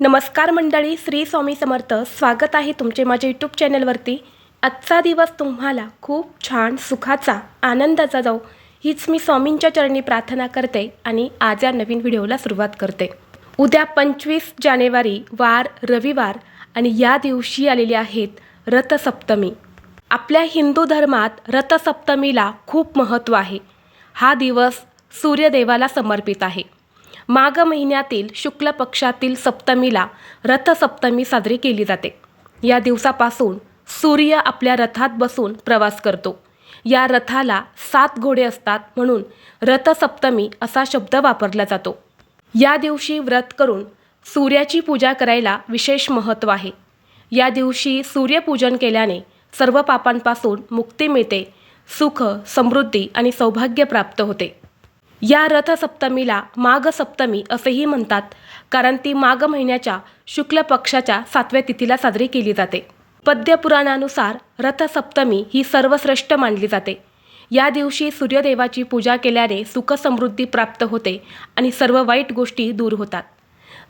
नमस्कार मंडळी श्री स्वामी समर्थ. स्वागत आहे तुमचे माझ्या यूट्यूब चॅनलवरती. आजचा दिवस तुम्हाला खूप छान सुखाचा आनंदाचा जाऊ हीच मी स्वामींच्या चरणी प्रार्थना करते आणि आज या नवीन व्हिडिओला सुरुवात करते. उद्या पंचवीस जानेवारी वार रविवार आणि या दिवशी आलेली आहेत रथसप्तमी. आपल्या हिंदू धर्मात रथसप्तमीला खूप महत्त्व आहे. हा दिवस सूर्यदेवाला समर्पित आहे. माघ महिन्यातील शुक्ल पक्षातील सप्तमीला रथसप्तमी साजरी केली जाते. या दिवसापासून सूर्य आपल्या रथात बसून प्रवास करतो. या रथाला सात घोडे असतात म्हणून रथसप्तमी असा शब्द वापरला जातो. या दिवशी व्रत करून सूर्याची पूजा करायला विशेष महत्त्व आहे. या दिवशी सूर्यपूजन केल्याने सर्व पापांपासून मुक्ती मिळते सुख समृद्धी आणि सौभाग्य प्राप्त होते. या रथसप्तमीला माघ सप्तमी असेही म्हणतात कारण ती माघ महिन्याच्या शुक्ल पक्षाच्या सातव्या तिथीला साजरी केली जाते. पद्यपुराणानुसार रथसप्तमी ही सर्वश्रेष्ठ मानली जाते. या दिवशी सूर्यदेवाची पूजा केल्याने सुखसमृद्धी प्राप्त होते आणि सर्व वाईट गोष्टी दूर होतात.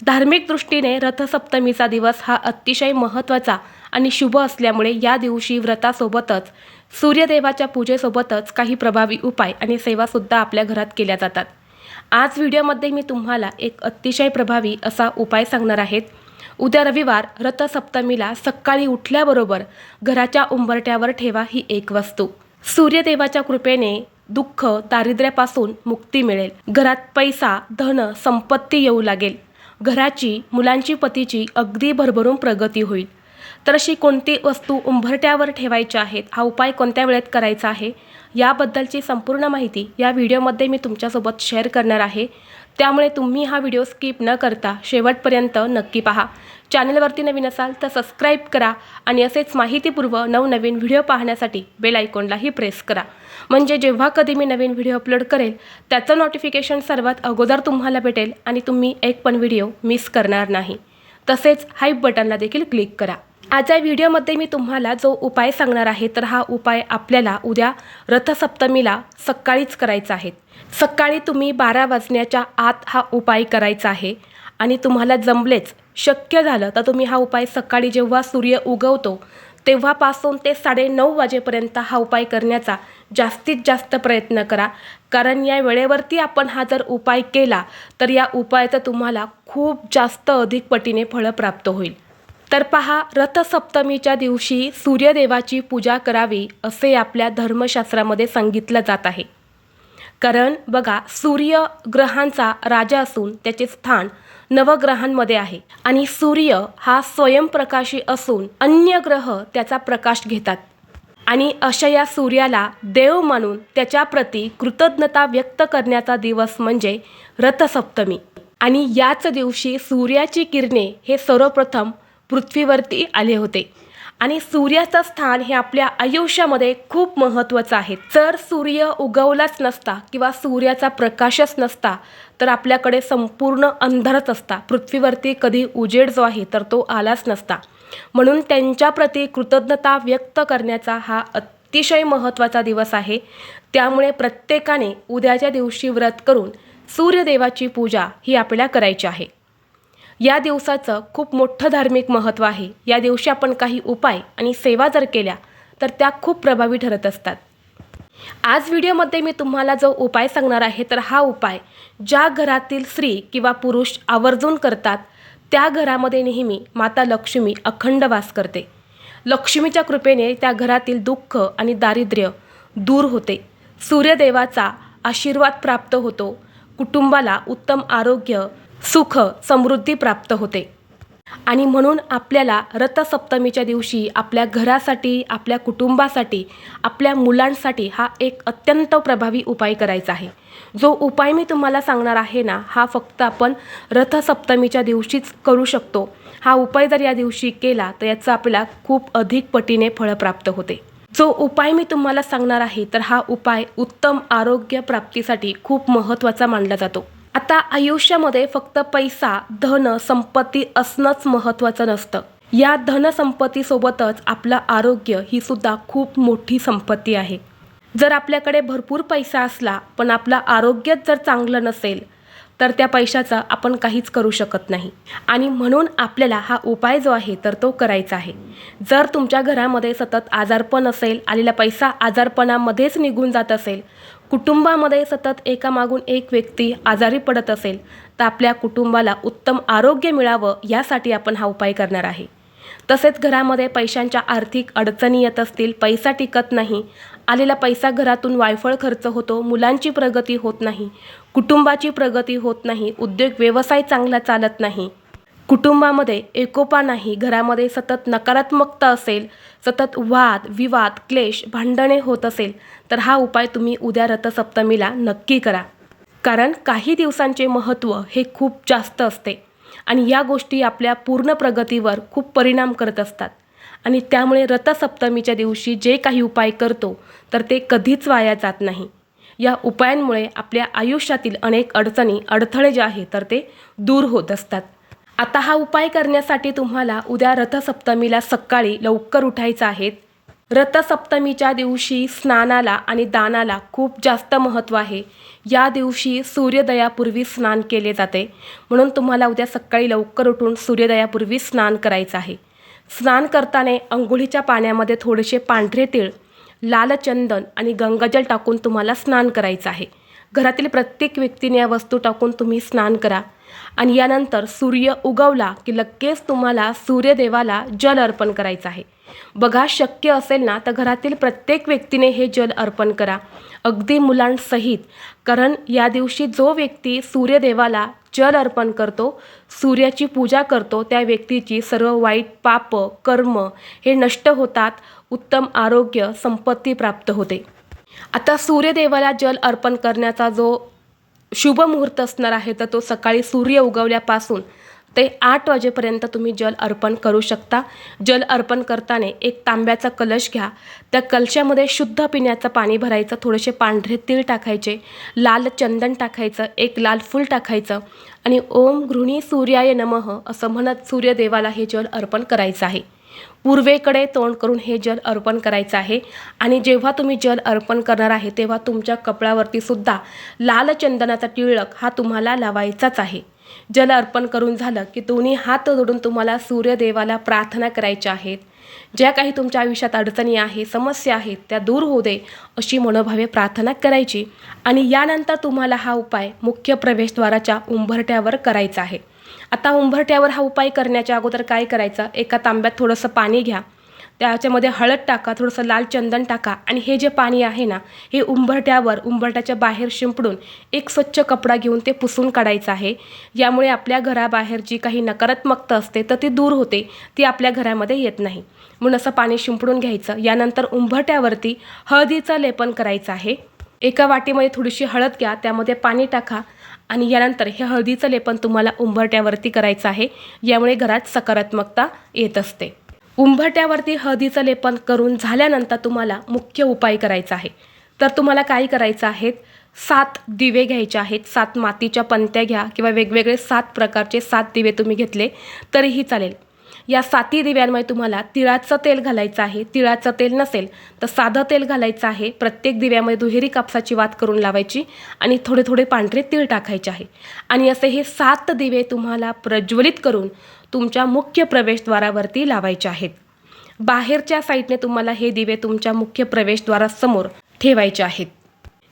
धार्मिक दृष्टीने रथसप्तमीचा दिवस हा अतिशय महत्त्वाचा आणि शुभ असल्यामुळे या दिवशी व्रतासोबतच सूर्यदेवाच्या पूजेसोबतच काही प्रभावी उपाय आणि सेवासुद्धा आपल्या घरात केल्या जातात. आज व्हिडिओमध्ये मी तुम्हाला एक अतिशय प्रभावी असा उपाय सांगणार आहेत उद्या रविवार रथसप्तमीला सकाळी उठल्याबरोबर घराच्या उंबरट्यावर ठेवा ही एक वस्तू. सूर्यदेवाच्या कृपेने दुःख दारिद्र्यापासून मुक्ती मिळेल. घरात पैसा धन संपत्ती येऊ लागेल. घराची मुलांची पतीची अगदी भरभरून प्रगती होईल. तर अशी कोणती वस्तू उंबरट्यावर ठेवायची आहेत? हा उपाय कोणत्या वेळेत करायचा आहे? याबद्दलची संपूर्ण माहिती या व्हिडिओमध्ये मी तुमच्यासोबत शेअर करणार आहे. त्यामुळे तुम्ही हा व्हिडिओ स्किप न करता शेवटपर्यंत नक्की पहा. चॅनलवरती नवीन असाल तर सबस्क्राईब करा आणि असेच माहितीपूर्व नवनवीन व्हिडिओ पाहण्यासाठी बेल आयकॉनलाही प्रेस करा. म्हणजे जेव्हा कधी मी नवीन व्हिडिओ अपलोड करेल त्याचं नोटिफिकेशन सर्वात अगोदर तुम्हाला भेटेल आणि तुम्ही एक पण व्हिडिओ मिस करणार नाही. तसेच हाईप बटनला देखील क्लिक करा. आजच्या व्हिडिओमध्ये मी तुम्हाला जो उपाय सांगणार आहे तर हा उपाय आपल्याला उद्या रथसप्तमीला सकाळीच करायचा आहे. सकाळी तुम्ही बारा वाजण्याच्या आत हा उपाय करायचा आहे आणि तुम्हाला जमलेच शक्य झालं तर तुम्ही हा उपाय सकाळी जेव्हा सूर्य उगवतो तेव्हापासून ते साडेनऊ वाजेपर्यंत हा उपाय करण्याचा जास्तीत जास्त प्रयत्न करा. कारण या वेळेवरती आपण हा जर उपाय केला तर या उपायाचं तुम्हाला खूप जास्त अधिक पटीने फळं प्राप्त होईल. तर पहा रथसप्तमीच्या दिवशी सूर्यदेवाची पूजा करावी असे आपल्या धर्मशास्त्रामध्ये सांगितलं जात आहे. कारण बघा सूर्य ग्रहांचा राजा असून त्याचे स्थान नवग्रहांमध्ये आहे. आणि सूर्य हा स्वयंप्रकाशी असून अन्य ग्रह त्याचा प्रकाश घेतात. आणि अशा या सूर्याला देव मानून त्याच्याप्रती कृतज्ञता व्यक्त करण्याचा दिवस म्हणजे रथसप्तमी. आणि याच दिवशी सूर्याची किरणे हे सर्वप्रथम पृथ्वीवरती आले होते. आणि सूर्याचं स्थान हे आपल्या आयुष्यामध्ये खूप महत्त्वाचं आहे. जर सूर्य उगवलाच नसता किंवा सूर्याचा प्रकाशच नसता तर आपल्याकडे संपूर्ण अंधारच असता. पृथ्वीवरती कधी उजेड जो आहे तर तो आलाच नसता. म्हणून त्यांच्याप्रती कृतज्ञता व्यक्त करण्याचा हा अतिशय महत्त्वाचा दिवस आहे. त्यामुळे प्रत्येकाने उद्याच्या दिवशी व्रत करून सूर्यदेवाची पूजा ही आपल्याला करायची आहे. या दिवसाचं खूप मोठं धार्मिक महत्त्व आहे. या दिवशी आपण काही उपाय आणि सेवा जर केल्या तर त्या खूप प्रभावी ठरत असतात. आज व्हिडिओमध्ये मी तुम्हाला जो उपाय सांगणार आहे तर हा उपाय ज्या घरातील स्त्री किंवा पुरुष आवर्जून करतात त्या घरामध्ये नेहमी माता लक्ष्मी अखंड वास करते. लक्ष्मीच्या कृपेने त्या घरातील दुःख आणि दारिद्र्य दूर होते. सूर्यदेवाचा आशीर्वाद प्राप्त होतो. कुटुंबाला उत्तम आरोग्य सुख समृद्धी प्राप्त होते. आणि म्हणून आपल्याला रथसप्तमीच्या दिवशी आपल्या घरासाठी आपल्या कुटुंबासाठी आपल्या मुलांसाठी हा एक अत्यंत प्रभावी उपाय करायचा आहे. जो उपाय मी तुम्हाला सांगणार आहे ना हा फक्त आपण रथसप्तमीच्या दिवशीच करू शकतो. हा उपाय जर या दिवशी केला तर याचं आपल्याला खूप अधिक पटीने फळं प्राप्त होते. जो उपाय मी तुम्हाला सांगणार आहे तर हा उपाय उत्तम आरोग्य प्राप्तीसाठी खूप महत्त्वाचा मानला जातो. आता आयुष्यामध्ये फक्त पैसा धन संपत्ती असणंच महत्त्वाचं नसतं. या धनसंपत्तीसोबतच आपलं आरोग्य ही सुद्धा खूप मोठी संपत्ती आहे. जर आपल्याकडे भरपूर पैसा असला पण आपलं आरोग्यच जर चांगलं नसेल तर त्या पैशाचं आपण काहीच करू शकत नाही. आणि म्हणून आपल्याला हा उपाय जो आहे तर तो करायचा आहे. जर तुमच्या घरामध्ये सतत आजारपण असेल आलेला पैसा आजारपणामध्येच निघून जात असेल कुटुंबामध्ये सतत एकामागून एक व्यक्ती आजारी पडत असेल तर आपल्या कुटुंबाला उत्तम आरोग्य मिळावं यासाठी आपण हा उपाय करणार आहे. तसेच घरामध्ये पैशांच्या आर्थिक अडचणी येत असतील पैसा टिकत नाही आलेला पैसा घरातून वायफळ खर्च होतो मुलांची प्रगती होत नाही कुटुंबाची प्रगती होत नाही उद्योग व्यवसाय चांगला चालत नाही कुटुंबामध्ये एकोपा नाही घरामध्ये सतत नकारात्मकता असेल सतत वाद विवाद क्लेश भांडणे होत असेल तर हा उपाय तुम्ही उद्या रथसप्तमीला नक्की करा. कारण काही दिवसांचे महत्त्व हे खूप जास्त असते आणि या गोष्टी आपल्या पूर्ण प्रगतीवर खूप परिणाम करत असतात. आणि त्यामुळे रथसप्तमीच्या दिवशी जे काही उपाय करतो तर ते कधीच वाया जात नाही. या उपायांमुळे आपल्या आयुष्यातील अनेक अडचणी अडथळे जे आहे तर ते दूर होत असतात. आता हा उपाय करण्यासाठी तुम्हाला उद्या रथसप्तमीला सकाळी लवकर उठायचं आहे. रथसप्तमीच्या दिवशी स्नानाला आणि दानाला खूप जास्त महत्त्व आहे. या दिवशी सूर्योदयापूर्वी स्नान केले जाते. म्हणून तुम्हाला उद्या सकाळी लवकर उठून सूर्योदयापूर्वी स्नान करायचं आहे. स्नान करताना अंघोळीच्या पाण्यामध्ये थोडेसे पांढरे तीळ लाल चंदन आणि गंगाजल टाकून तुम्हाला स्नान करायचं आहे. घरातील प्रत्येक व्यक्तीने या वस्तू टाकून तुम्ही स्नान करा. आणि यानंतर सूर्य उगवला की लगेच तुम्हाला सूर्यदेवाला जल अर्पण करायचं आहे. बघा शक्य असेल ना तर घरातील प्रत्येक व्यक्तीने हे जल अर्पण करा. अगदी मुलांसहित. कारण या दिवशी जो व्यक्ती सूर्यदेवाला जल अर्पण करतो सूर्याची पूजा करतो त्या व्यक्तीची सर्व वाईट पाप कर्म हे नष्ट होतात उत्तम आरोग्य संपत्ती प्राप्त होते. आता सूर्यदेवाला जल अर्पण करण्याचा जो शुभ मुहूर्त असणार आहे तर तो सकाळी सूर्य उगवल्यापासून ते आठ वाजेपर्यंत तुम्ही जल अर्पण करू शकता. जल अर्पण करताना एक तांब्याचा कलश घ्या. त्या कलशामध्ये शुद्ध पिण्याचं पाणी भरायचं थोडेसे पांढरे तीळ टाकायचे लाल चंदन टाकायचं एक लाल फूल टाकायचं आणि ओम गृहिणी सूर्याय नमः असं म्हणत सूर्यदेवाला हे जल अर्पण करायचं आहे. पूर्वेकडे तोंड करून हे जल अर्पण करायचं आहे. आणि जेव्हा तुम्ही जल अर्पण करणार आहे तेव्हा तुमच्या कपड्यावरती सुद्धा लाल चंदनाचा टिळक हा तुम्हाला लावायचाच आहे. जल अर्पण करून झालं की दोन्ही हात जोडून तुम्हाला सूर्यदेवाला प्रार्थना करायच्या आहेत. ज्या काही तुमच्या आयुष्यात अडचणी आहे समस्या आहेत त्या दूर होऊ दे अशी मनोभावे प्रार्थना करायची. आणि यानंतर तुम्हाला हा उपाय मुख्य प्रवेशद्वाराच्या उंबरठ्यावर करायचा आहे. आता उंबरट्यावर हा उपाय करण्याच्या अगोदर काय करायचं? एका तांब्यात थोडंसं पाणी घ्या. त्याच्यामध्ये हळद टाका थोडंसं लाल चंदन टाका. आणि हे जे पाणी आहे ना हे उंबरट्यावर उंबरट्याच्या बाहेर शिंपडून एक स्वच्छ कपडा घेऊन ते पुसून काढायचं आहे. यामुळे आपल्या घराबाहेर जी काही नकारात्मकता असते तर ती दूर होते. ती आपल्या घरामध्ये येत नाही. म्हणून असं पाणी शिंपडून घ्यायचं. यानंतर उंबरट्यावरती हळदीचं लेपन करायचं आहे. एका वाटीमध्ये थोडीशी हळद घ्या. त्यामध्ये पाणी टाका. आणि यानंतर हे हळदीचं लेपन तुम्हाला उंबरट्यावरती करायचं आहे. यामुळे घरात सकारात्मकता येत असते. उंबरट्यावरती हळदीचं लेपन करून झाल्यानंतर तुम्हाला मुख्य उपाय करायचा आहे. तर तुम्हाला काय करायचं आहे? सात दिवे घ्यायचे आहेत. सात मातीच्या पंत्या घ्या किंवा वेगवेगळे सात प्रकारचे सात दिवे तुम्ही घेतले तरीही चालेल. या साती दिव्यांमध्ये तुम्हाला तिळाचं तेल घालायचं आहे. तिळाचं तेल नसेल तर साधं तेल घालायचं आहे. प्रत्येक दिव्यामध्ये दुहेरी कापसाची वात करून लावायची आणि थोडे थोडे पांढरे तीळ टाकायचे आहे. आणि असे हे सात दिवे तुम्हाला प्रज्वलित करून तुमच्या मुख्य प्रवेशद्वारावरती लावायचे आहेत. बाहेरच्या साईडने तुम्हाला हे दिवे तुमच्या मुख्य प्रवेशद्वारासमोर ठेवायचे आहेत.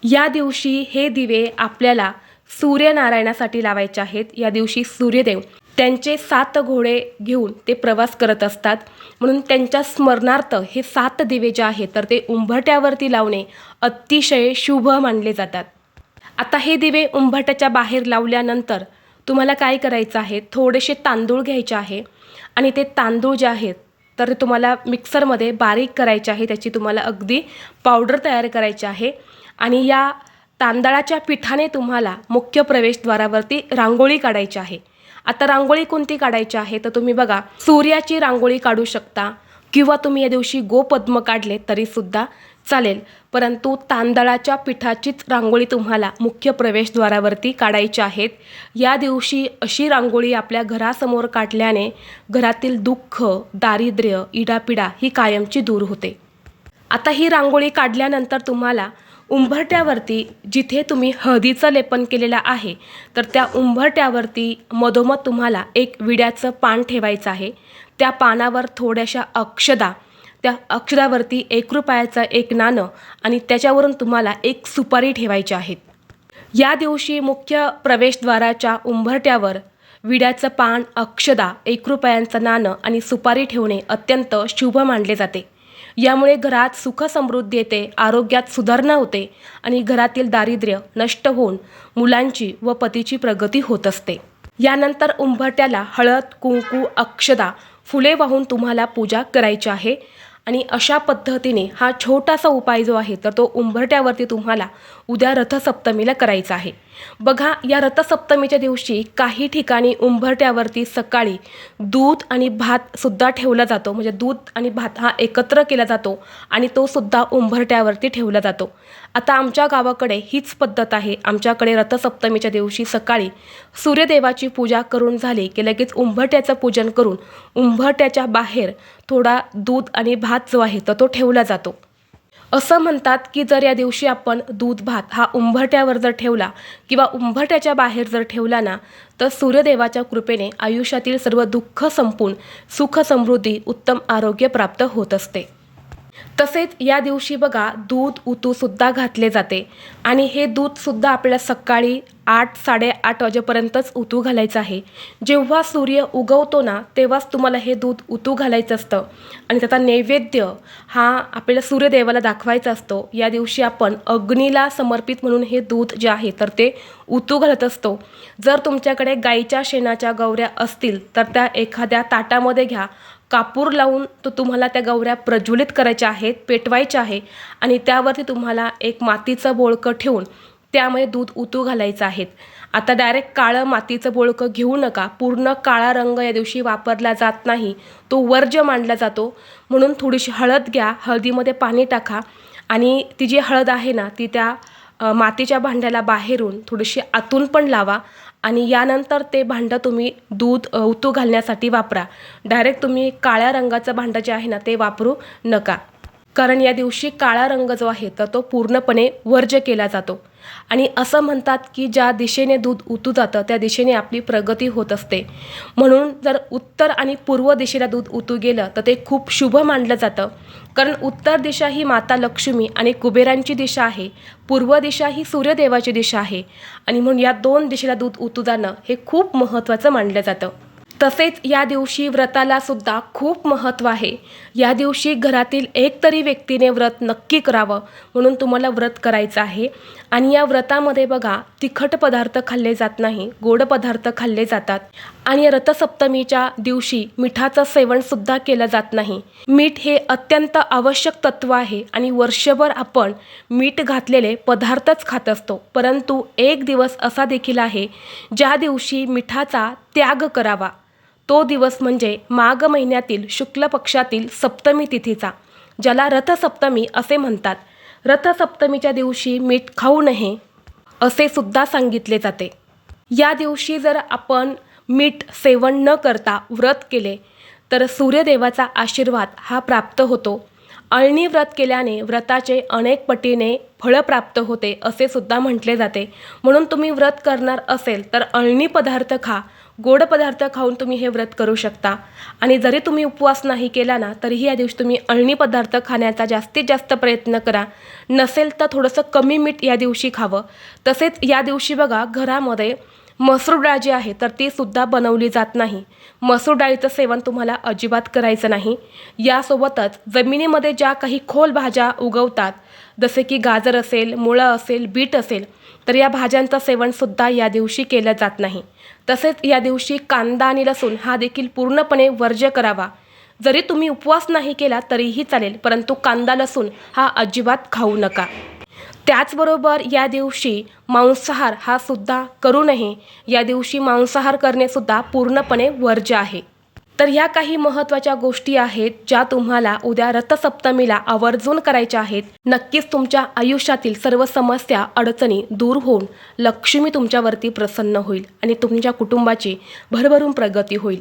या दिवशी हे दिवे आपल्याला सूर्यनारायणासाठी लावायचे आहेत. या दिवशी सूर्यदेव त्यांचे सात घोडे घेऊन ते प्रवास करत असतात. म्हणून त्यांच्या स्मरणार्थ हे सात दिवे जे आहेत तर ते उंबरट्यावरती लावणे अतिशय शुभ मानले जातात. आता हे दिवे उंबरट्याच्या बाहेर लावल्यानंतर तुम्हाला काय करायचं आहे? थोडेसे तांदूळ घ्यायचे आहे आणि ते तांदूळ जे आहेत तर तुम्हाला मिक्सरमध्ये बारीक करायचे आहे. त्याची तुम्हाला अगदी पावडर तयार करायची आहे. आणि या तांदळाच्या पिठाने तुम्हाला मुख्य प्रवेशद्वारावरती रांगोळी काढायची आहे. आता रांगोळी कोणती काढायची आहे? तर तुम्ही बघा सूर्याची रांगोळी काढू शकता किंवा तुम्ही या दिवशी गोपद्म काढले तरीसुद्धा चालेल. परंतु तांदळाच्या पिठाचीच रांगोळी तुम्हाला मुख्य प्रवेशद्वारावरती काढायची आहेत. या दिवशी अशी रांगोळी आपल्या घरासमोर काढल्याने घरातील दुःख दारिद्र्य इडापिडा ही कायमची दूर होते. आता ही रांगोळी काढल्यानंतर तुम्हाला उंबरट्यावरती जिथे तुम्ही हळदीचं लेपन केलेलं आहे तर त्या उंबरट्यावरती मधोमध तुम्हाला एक विड्याचं पान ठेवायचं आहे. त्या पानावर थोड्याशा अक्षदा त्या अक्षदावरती एक रुपयाचं एक नाणं आणि त्याच्यावरून तुम्हाला एक सुपारी ठेवायची आहेत. या दिवशी मुख्य प्रवेशद्वाराच्या उंबरट्यावर विड्याचं पान अक्षदा एक रुपयांचं नाणं आणि सुपारी ठेवणे अत्यंत शुभ मानले जाते. यामुळे घरात सुख समृद्धी येते आरोग्यात सुधारणा होते आणि घरातील दारिद्र्य नष्ट होऊन मुलांची व पतीची प्रगती होत असते. यानंतर उंबरट्याला हळद कुंकू अक्षदा फुले वाहून तुम्हाला पूजा करायची आहे आणि अशा पद्धतीने हा छोटासा उपाय जो आहे तर तो उंबरट्यावरती तुम्हाला उद्या रथसप्तमीला करायचा आहे. बघा या रथसप्तमीच्या दिवशी काही ठिकाणी उंबरट्यावरती सकाळी दूध आणि भातसुद्धा ठेवला जातो. म्हणजे दूध आणि भात हा एकत्र केला जातो आणि तो सुद्धा उंबरट्यावरती ठेवला जातो. आता आमच्या गावाकडे हीच पद्धत आहे. आमच्याकडे रथसप्तमीच्या दिवशी सकाळी सूर्यदेवाची पूजा करून झाली की लगेच उंबरट्याचं पूजन करून उंबरट्याच्या बाहेर थोडा दूध आणि भात जो आहे तर तो ठेवला जातो. असं म्हणतात की जर या दिवशी आपण दूध भात हा उंबरट्यावर जर ठेवला किंवा उंबरट्याच्या बाहेर जर ठेवला ना तर सूर्यदेवाच्या कृपेने आयुष्यातील सर्व दुःख संपून सुख समृद्धी उत्तम आरोग्य प्राप्त होत असते. तसेच या दिवशी बघा दूध उतूसुद्धा घातले जाते. आणि हे दूधसुद्धा आपल्याला सकाळी आठ साडेआठ वाजेपर्यंतच उतू घालायचं आहे. जेव्हा सूर्य उगवतो ना तेव्हाच तुम्हाला हे दूध उतू घालायचं असतं. आणि त्याचा नैवेद्य हा आपल्याला सूर्यदेवाला दाखवायचा असतो. या दिवशी आपण अग्नीला समर्पित म्हणून हे दूध जे आहे तर ते उतू घालत असतो. जर तुमच्याकडे गाईच्या शेणाच्या गवऱ्या असतील तर त्या एखाद्या ताटामध्ये घ्या. कापूर लावून तो तुम्हाला त्या गवऱ्या प्रज्वलित करायच्या आहेत पेटवायच्या आहे. आणि त्यावरती तुम्हाला एक मातीचं बोळकं ठेवून त्यामध्ये दूध उतू घालायचं आहेत. आता डायरेक्ट काळं मातीचं बोळकं घेऊ नका. पूर्ण काळा रंग या दिवशी वापरला जात नाही. तो वर्ज्य मानला जातो. म्हणून थोडीशी हळद घ्या. हळदीमध्ये पाणी टाका. आणि ती जी हळद आहे ना ती त्या मातीच्या भांड्याला बाहेरून थोडीशी आतून पण लावा. आणि यानंतर ते भांडं तुम्ही दूध उतू घालण्यासाठी वापरा. डायरेक्ट तुम्ही काळ्या रंगाचं भांडं जे आहे ना ते वापरू नका. कारण या दिवशी काळा रंग जो आहे तर तो पूर्णपणे वर्ज्य केला जातो. आणि असं म्हणतात की ज्या दिशेने दूध उतू जातं त्या दिशेने आपली प्रगती होत असते. म्हणून जर उत्तर आणि पूर्व दिशेला दूध उतू गेलं तर ते खूप शुभ मानलं जातं. कारण उत्तर दिशा ही माता लक्ष्मी आणि कुबेरांची दिशा आहे. पूर्व दिशा ही सूर्यदेवाची दिशा आहे. आणि म्हणून या दोन दिशेला दूध उतू जाणं हे खूप महत्त्वाचं मानलं जातं. तसेच या दिवशी व्रताला सुद्धा खूप महत्त्व आहे. या दिवशी घरातील एक तरी व्यक्तीने व्रत नक्की करावं म्हणून तुम्हाला व्रत करायचं आहे. आणि या व्रतामध्ये बघा तिखट पदार्थ खाल्ले जात नाही गोड पदार्थ खाल्ले जातात. आणि रथसप्तमीच्या दिवशी मिठाचं सेवनसुद्धा केलं जात नाही. मीठ हे अत्यंत आवश्यक तत्व आहे आणि वर्षभर आपण मीठ घातलेले पदार्थच खात असतो. परंतु एक दिवस असा देखील आहे ज्या दिवशी मिठाचा त्याग करावा. तो दिवस म्हणजे माघ महिन्यातील शुक्ल पक्षातील सप्तमी तिथीचा ज्याला रथसप्तमी असे म्हणतात. रथसप्तमीच्या दिवशी मीठ खाऊ नये असे सुद्धा सांगितले जाते. या दिवशी जर आपण मीठ सेवन न करता व्रत केले तर सूर्यदेवाचा आशीर्वाद हा प्राप्त होतो. अळणी व्रत केल्याने व्रताचे अनेक पटीने फळं प्राप्त होते असे सुद्धा म्हटले जाते. म्हणून तुम्ही व्रत करणार असेल तर अळणी पदार्थ खा. गोड पदार्थ खाऊन तुम्ही हे व्रत करू शकता. आणि जरी तुम्ही उपवास नाही केला ना तरीही या दिवशी तुम्ही अळणी पदार्थ खाण्याचा जास्तीत जास्त प्रयत्न करा. नसेल तर थोडंसं कमी मीठ या दिवशी खावं. तसेच या दिवशी बघा घरामध्ये मसूर डाळ जी आहे तर ती सुद्धा बनवली जात नाही. मसूर डाळीचं सेवन तुम्हाला अजिबात करायचं नाही. यासोबतच जमिनीमध्ये ज्या काही खोल भाज्या उगवतात जसे की गाजर असेल मुळं असेल बीट असेल तर या भाज्यांचं सेवनसुद्धा या दिवशी केलं जात नाही. तसेच या दिवशी कांदा आणि लसूण हा देखील पूर्णपणे वर्ज्य करावा. जरी तुम्ही उपवास नाही केला तरीही चालेल परंतु कांदा लसूण हा अजिबात खाऊ नका. त्याचबरोबर या दिवशी मांसाहार हा सुद्धा करू नये. या दिवशी मांसाहार करणेसुद्धा पूर्णपणे वर्ज्य आहे. तर ह्या काही महत्त्वाच्या गोष्टी आहेत ज्या तुम्हाला उद्या रथसप्तमीला आवर्जून करायच्या आहेत. नक्कीच तुमच्या आयुष्यातील सर्व समस्या अडचणी दूर होऊन लक्ष्मी तुमच्यावरती प्रसन्न होईल आणि तुमच्या कुटुंबाची भरभरून प्रगती होईल.